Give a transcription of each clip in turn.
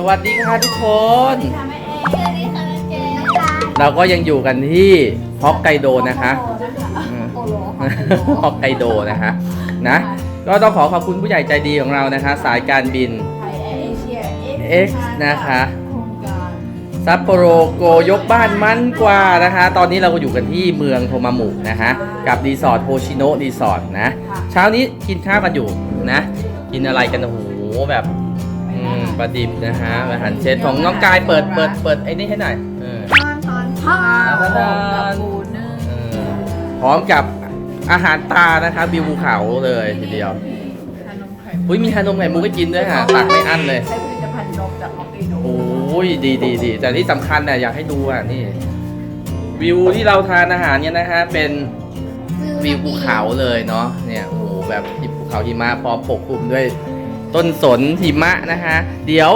สวัสดีค่ะทุกคนทำให้เองสวัสดีค่ะเจ๊เราก็ยังอยู่กันที่ฮอกไกโดนะคะอืมโอโลฮอกไกโดนะคะนะ ก็ต้องขอขอบคุณผู้ใหญ่ใจดีของเรานะคะ สายการบินไทยแอร์เอเชีย X นะคะโครงการซัปโปโรโกยกบ้านมันกว่านะคะ ตอนนี้เราก็อยู่กันที่เมืองโทมามุนะคะกับรีสอร์ทโฮชิโนะรีสอร์ทนะ เช้านี้กินข้าวกันอยู่นะ กินอะไรกันโอ้โหแบบอืม ปลาดิบนะฮะอาหารเชฟของน้องกายเปิดเปิดเปิดไอ้นี่ให้หน่อยเออทานทานข้าวทานทานกับปูนึ่งเออพร้อมกับอาหารตานะคะวิวภูเขาเลยทีเดียวทานนมไข่อุ้ยมีชานมไข่มุกให้กินด้วยค่ะตักไม่อั้นเลย ใช้ผลิตภัณฑ์นมจากฮอกไกโดโอ้ยดีดีดีแต่ที่สำคัญน่ะอยากให้ดูอะนี่ วิวที่เราทานอาหารเนี่ยนะฮะเป็นวิวภูเขาเลยเนาะเนี่ยโอ้โหแบบภูเขาหิมะพร้อมปกคลุมด้วย ต้นสนหิมะนะคะ เดี๋ยว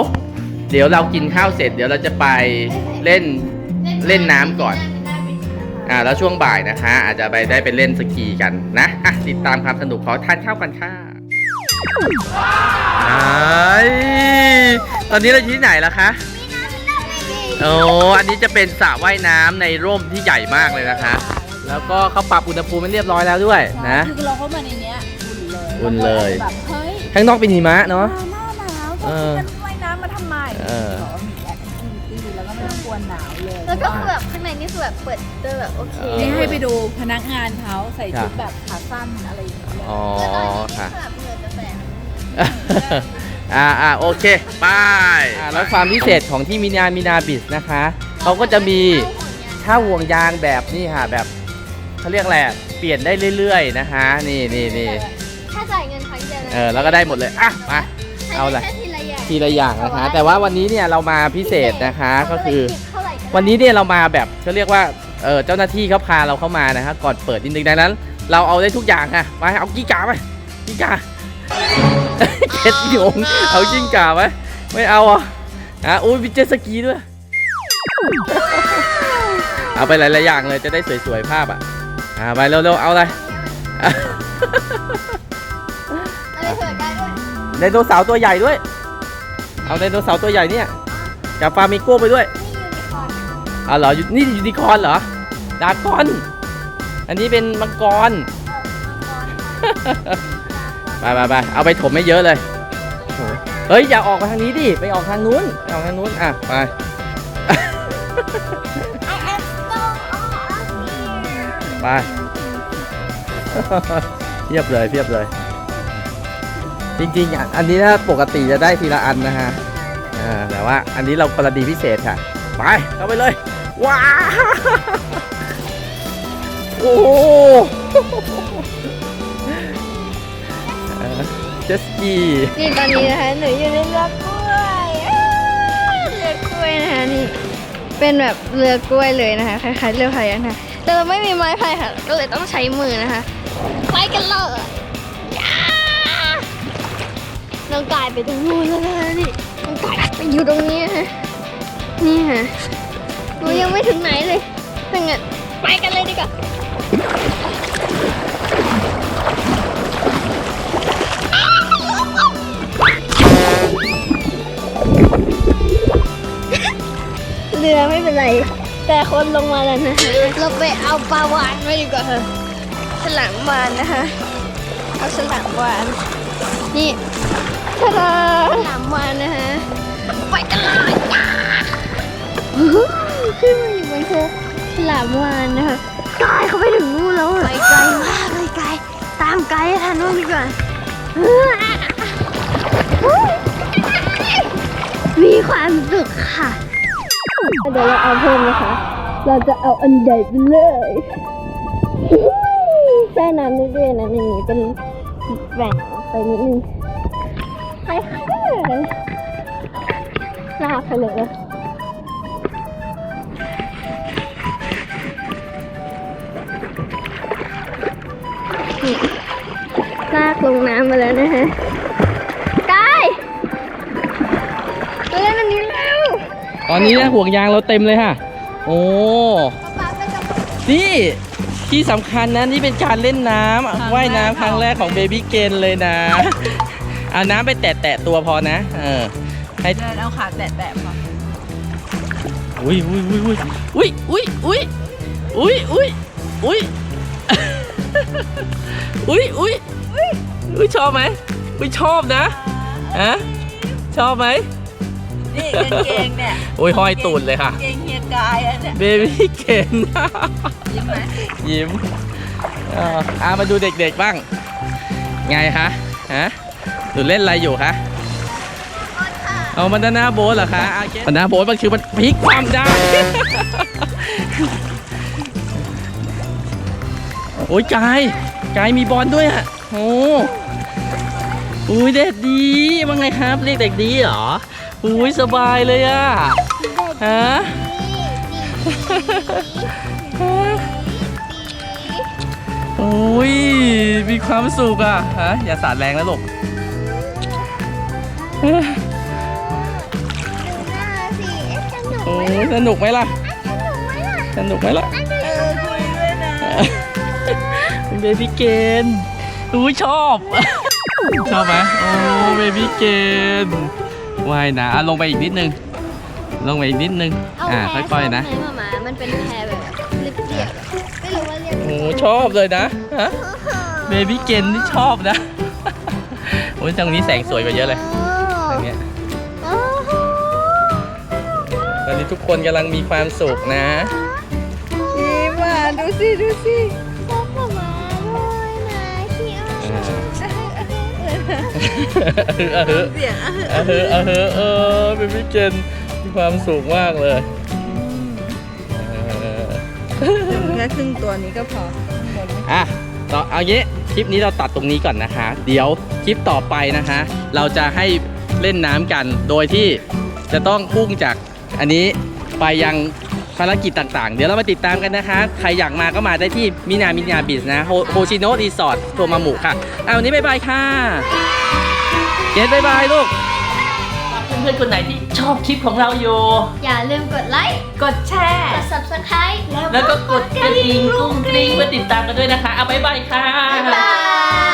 เดี๋ยวเรากินข้าวเสร็จ เดี๋ยวเราจะไปเล่น เล่นน้ำก่อน อ่า แล้วช่วงบ่ายนะคะ อาจจะไปได้ไปเล่นสกีกันนะอะติดตามความสนุกขอทานข้าวกันค่ะไอ้ตอนนี้เราอยู่ที่ไหนแล้วคะโอ้อันนี้จะเป็นสระว่ายน้ำในร่มที่ใหญ่มากเลยนะคะ แล้วก็เขาปรับอุณหภูมิให้เรียบร้อยแล้วด้วยนะ คือเราเข้ามาในเนี้ย อุ่นเลยแบบเฮ้ยข้างนอกเป็นหิมะเนาะ หน้าหนาวเออจะว่ายน้ำมาทำไมเออบอกว่ามีแอคทิวิตี้แล้วก็ไม่ต้องกลัวหนาวเลยแล้วก็คือแบบข้างในนี่คือแบบเปิดเจอแบบโอเคนี่ให้ไปดูพนักงานเขาใส่ชุดแบบขาสั้นอะไรอย่างเงี้ย อ๋อแล้วตอนนี้ค่ะ คือแบบเหงื่อจะแตก อ่าอ่าโอเคไปอ่าแล้วความพิเศษของที่มินามินาบิสนะคะเขาก็จะมีถ้าห่วงยางแบบนี่ค่ะแบบเขาเรียกอะไรอะเปลี่ยนได้เรื่อยๆนะคะ นี่นี่นี่ เดียวนะเออแล้วก็ได้หมดเลยอะมาเอาอะไรแค่ทีละอย่างทีละอย่างนะคะ แต่ว่าวันนี้เนี่ยเรามาพิเศษนะคะก็คือเท่าไหร่ก็ได้วันนี้เนี่ยเรามาแบบเขาเรียกว่าเออเจ้าหน้าที่เขาพาเราเข้ามานะฮะก่อนเปิดนิดนึงดังนั้น เราเอาได้ทุกอย่างค่ะไปเอากิ้งก่าไปกิ้งก่าเข็ดโยงเอากิ้งก่าไหมไม่เอาอะอะอุ้ยมีเจ็ตสกีด้วยเอาไปหลายๆอย่างเลยจะได้สวยๆภาพอะอ่าไปเร็วๆเอาอะไรอะอะไร ดโนเสาร์ตัวใหญ่ด้วย เอาไดโนเสาร์ตัวใหญ่เนี่ยกับฟาร์มิโก้ไปด้วยนี่ยูนิคอร์นอ๋อเหรออยู่นี่ยูนิคอร์นเหรอดากอน อันนี้เป็นมังกรไปไปไปเอาไปถมไม่เยอะเลยโอ้โหเฮ้ยอย่าออกมาทางนี้ดิไปออกทางนู้นไปออกทางนู้นอะไปไปเพียบเลยเพียบเลย จริงๆอะอันนี้ถ้าปกติจะได้ทีละอันนะฮะอ่าแต่ว่าอันนี้เรากรณีพิเศษค่ะ ไปเข้าไปเลย ว้าวโอ้โหเจสกีนี่ตอนนี้นะคะหนูอยู่ในเรือกล้วยเรือกล้วยนะคะนี่เป็นแบบเรือกล้วยเลยนะคะคล้ายๆเรือพายนะคะแต่เราไม่มีไม้พายค่ะ ก็เลยต้องใช้มือนะคะ ไปกันเลย น้องกายไปตรงนู้นแล้วนะนี่น้องกายไปอยู่ตรงนี้ฮะนี่ฮะหนูยังไม่ถึงไหนเลยถ้างั้นไปกันเลยดีกว่าเรือไม่เป็นไร แต่คนลงมาแล้วนะฮะเราไปเอาปลาวานไว้ดีกว่าค่ะฉลามวานนะคะเอาฉลามวานนี่ ทาดาฉลามวานนะฮะไปกันเลยจ้าอื้อขึ้นมาอยู่บนเครือฉลามวานนะคะกายเขาไปถึงนู่นแล้วอะไปไกลมากเลยไกลตามไกลให้ทันนู่นดีกว่ามีความสุขค่ะ เดี๋ยวเราเอาเพิ่มนะคะ เราจะเอาอันใหญ่ไปเลยแช่น้ำได้ด้วยนะในนี้เป็นแบ่งออกไปนิดนึง ไปค่ะลากไปเลยลากลงน้ำมาแล้วนะฮะกายเล่นอันนี้แล้ว ตอนนี้นะห่วงยางเราเต็มเลยค่ะ โอ้นี่ที่สำคัญนะนี่เป็นการเล่นน้ำว่ายน้ำครั้งแรกของเบบี้เกนเลยนะ เอาน้ำไปแตะแตะๆตัวพอนะ เออ ให้ เดินเอาขาแตะๆพออุ้ยอุ้ยอุ้ยอุ้ยอุ้ยอุ้ยอุ้ยอุ้ยอุ้ยอุ้ยอุ้ยอุ้ยอุ้ยชอบไหมอุ้ยชอบนะฮะชอบไหมนี่กางเกงเนี่ยอุ้ยห้อยตูดเลยค่ะกางเกงเฮียกายอันเนี่ยเบบี้เก่งยิ้มไหมยิ้มเอ่ออ่ามาดูเด็กๆบ้าง ไงคะฮะ หนูเล่นอะไรอยู่คะเอามันหน้าโบ๊ทเหรอคะมันหน้าโบ๊ทมันคือมันพลิกความได้ โอ้ยกายกายมีบอลด้วยอะโอ้อุ้ยเด็กดีว่าไงครับ เรียกเด็กดีเหรออุ้ยสบายเลยอะฮะโอ้ยมีความสุขอะฮะอย่าสาดแรงนะลูก ดูหน้าสิเอ๊ะสนุกโอ้ไหมยล่ะสนุกไหมล่ะ สนุกไหมล่ะสนุกไหมล่ะเออคุยด้วยนะคุณเบบี้เกนอุ้ยชอบ ชอบไหมโอ้เบบี้เกนว่ายนะอะลงไปอีกนิดนึง ลงไปอีกนิดนึงอ่าค่อยๆนะไหมามามันเป็นแพรแบบเรียบๆไม่รู้ว่าเรียบโอ้ชอบเลยนะฮะเบบี้เกนนี่ชอบนะ โอ้ยตรงนี้แสงสวยกว่าเยอะเลย ตอนนี้ทุกคนกำลังมีความสุขนะยิ้มอะดูสิดูสิชอบมามาด้วยนะขี้อ้อนเออเออเสียงอะเออเออเออเออเป็นพี่เกนมีความสุขมากเลยเออแค่ครึ่งตัวนี้ก็พอหมดไหมอะต่อเอางี้คลิปนี้เราตัดตรงนี้ก่อนนะคะ เดี๋ยวคลิปต่อไปนะคะ เราจะให้เล่นน้ำกันโดยที่จะต้องพุ่งจาก อันนี้ไปยังภารกิจต่างๆ เดี๋ยวเรามาติดตามกันนะคะ ใครอยากมาก็มาได้ที่มินามินาบิสนะโฮชิโนะรีสอร์ทโทมามุค่ะเอาวันนี้บายบายค่ะเกดบายบายลูกเพื่อนๆคนไหนที่ชอบคลิปของเราอยู่ อย่าลืมกดไลค์ กดแชร์ กด subscribe แล้วก็กดกระดิ่งกุ้งกริ้งเพื่อติดตามกันด้วยนะคะ เอาบายบายค่ะ บ๊ายบาย